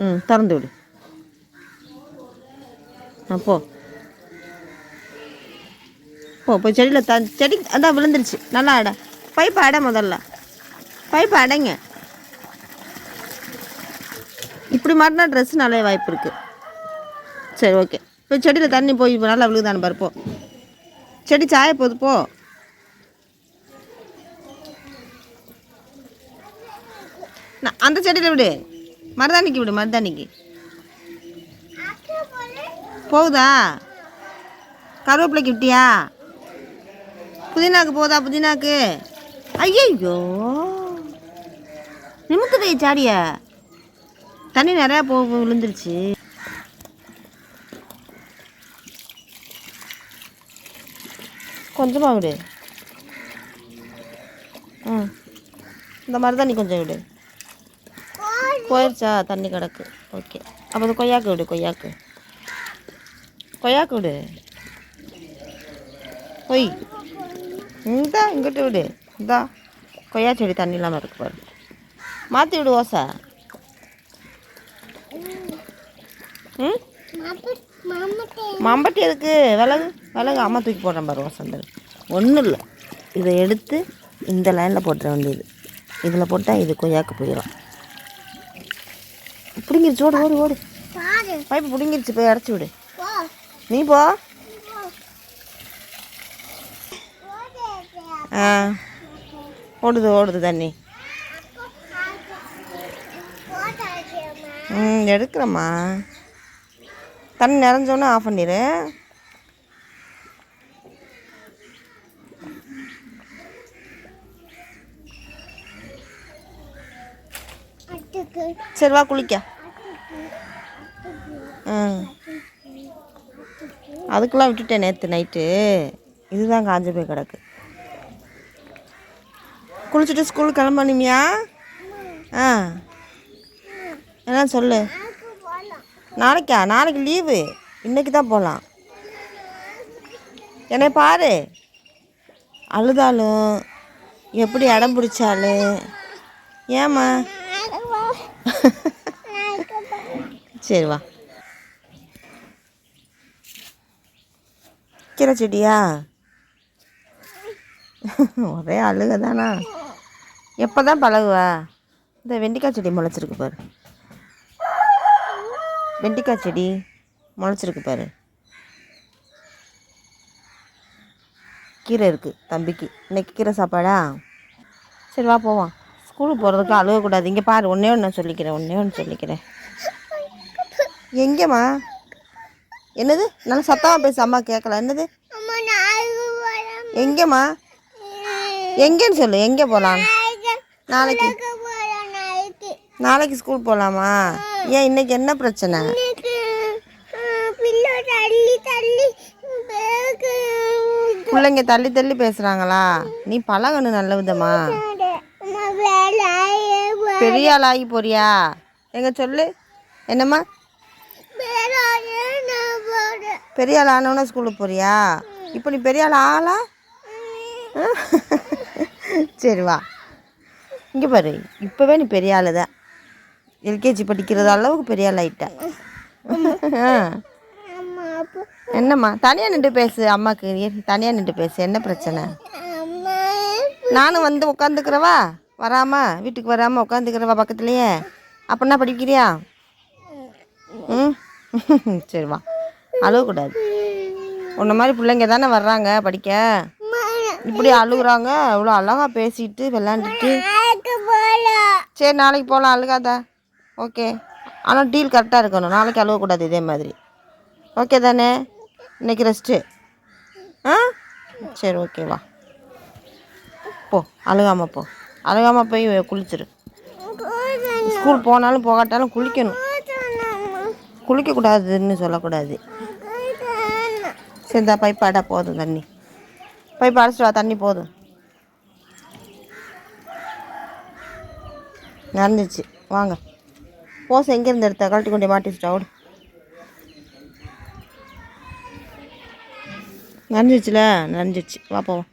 ம் திறந்து விடு ஆ போ போ போய் செடியில் த செடி அதான் விழுந்துருச்சு நல்லா அட பைப்பை அட முதல்ல பைப்பை அடைங்க இப்படி மாட்டினா ட்ரெஸ் நல்ல வாய்ப்பு இருக்குது சரி ஓகே இப்போ செடியில் தண்ணி போய் இப்போ நல்லா விழுகுதானு பாரு போ செடி சாய போகுது போ நான் அந்த செடியில் விடு மருதாணிக்கு விடு மருதாணிக்கு. போகுதா? கருவேப்பிலைக்கு விட்டியா? புதினாக்கு போதா புதினாக்கு? ஐயோ நிமித்துதே சாடிய. தண்ணி நிறையா போ விழுந்துருச்சு. கொஞ்சமாக விடு. ம். இந்த மாதிரி தண்ணி கொஞ்சம் விடு. போயிடுச்சா தண்ணி கிடக்கு. ஓகே அப்போ அது கொய்யாக்கு விடு கொய்யாக்கு. கொய்யாக்கு விடு. கொய். இந்தா இங்கிட்டு விடு. இந்தா. கொய்யா செடி தண்ணி இல்லாமல் இருக்கு பாரு. மாற்றி விடு ஓசை. ம்? மம்பட்டி எதுக்கு? விலகு விலகு. அம்மா தூக்கி போடுறேன் பாரு வசந்தர் ஒன்றும் இல்லை. இதை எடுத்து இந்த லைனில் போட்டுற வேண்டியது. இதில் போட்டால் இது கொய்யாக்கு போயிடும் பிடுங்கிருச்சு. ஓடு ஓடு ஓடு. பைப்பு பிடுங்கிருச்சு. போய் அடைச்சி விடு. நீ போ. ஆ. ஓடுது ஓடுது தண்ணி. ம் எடுக்கிறேம்மா. தண்ணி நிறைஞ்சோன்னே ஆஃப் பண்ணிடு சரி வா குளிக்க. அதுக்கெல்லாம் விட்டுட்டேன் நேற்று நைட்டு. இதுதான் காஞ்ச போய் கிடக்கு. குளிச்சுட்டு ஸ்கூலுக்கு கிளம்பணுமியா? ஆ. என்ன சொல்லு. நாளைக்கா? நாளைக்கு லீவு இன்னைக்கு தான் போகலாம் என்னை பாரு. அழுதாலும் எப்படி அடம் பிடிச்சாலும். ஏம்மா? சரி வா. கீரை செடியா? ஒரே அழுக தானா எப்போ தான் பழகுவா? இந்த வெண்டைக்காய் செடி முளைச்சிருக்கு பாரு. வெண்டைக்காய் செடி முளைச்சிருக்கு பாரு. கீரை இருக்குது தம்பிக்கு. இன்னைக்கு கீரை சாப்பாடா? சரி வா போவோம். ஸ்கூலுக்கு போகிறதுக்கு அழுகக்கூடாது. இங்கே பாரு ஒன்றே ஒன்று நான் சொல்லிக்கிறேன் ஒன்றே ஒன்று சொல்லிக்கிறேன். எங்கேம்மா? என்னது? நல்லா சத்தமாக பேச அம்மா கேட்கல என்னது? எங்கேம்மா? எங்கேன்னு சொல்லு எங்கே போகலாம் நாளைக்கு நாளைக்கு. ஸ்கூல் போகலாமா ஏன் இன்னைக்கு என்ன பிரச்சனை? பிள்ளைங்க தள்ளி தள்ளி பேசுகிறாங்களா நீ பழகணும் நல்ல விதமா. பெரிய ஆள் ஆகி போறியா? எங்க சொல்லு? என்னம்மா? பெரிய ஆள் ஆனவொன்னே ஸ்கூலுக்கு போறியா? இப்போ நீ பெரிய ஆள் ஆளா சரி வா. இங்கே பாரு இப்போவே நீ பெரிய ஆள் தான் எல்கேஜி படிக்கிறது அளவுக்கு பெரிய ஆள் ஆயிட்ட. என்னம்மா தனியாக நின்று பேசு அம்மாக்கு. தனியாக நின்று பேசு என்ன பிரச்சனை? நானும் வந்து உட்காந்துக்கிறவா வராம வீட்டுக்கு வராமல் உட்காந்துக்கிறவா பக்கத்துலேயே? அப்படின்னா படிக்கிறியா? ம்? சரி வா. அழுகக்கூடாது. உன்ன மாதிரி பிள்ளைங்க தானே வர்றாங்க படிக்க. இப்படி அழுகுறாங்க அவ்வளோ அழகாக பேசிட்டு விளாண்டுட்டு சரி நாளைக்கு போகலாம் அழுகாதா. ஓகே. ஆனால் டீல் கரெக்டாக இருக்கணும். நாளைக்கு அழுகக்கூடாது இதே மாதிரி. ஓகே தானே? இன்னைக்கு ரெஸ்ட்டு ஆ? சரி ஓகே வா. போ அழுகாமல் போ. அழுகாமல் போய் குளிச்சிரு. ஸ்கூல் போனாலும் போகாட்டாலும் குளிக்கணும். குளிக்கக்கூடாதுன்னு சொல்லக்கூடாது. சரி இந்த பைப் அடா போதும் தண்ணி. பைப் அடைச்சிட்டு வா தண்ணி போதும். நடந்துச்சு. வாங்க. போஸ் எங்கேருந்து எடுத்த? கழட்டி கொண்டு மாட்டி வச்சுட்டா ஓடு. நனைஞ்சிச்சுல நனைஞ்சிச்சு வா போவோம்.